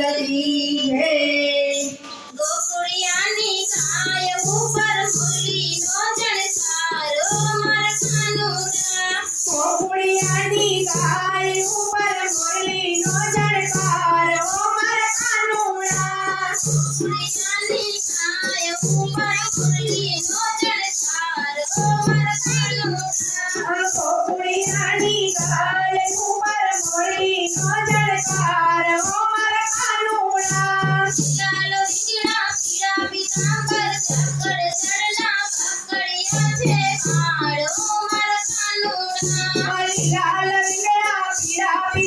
reality.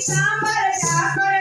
Sambar sambar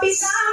પીડા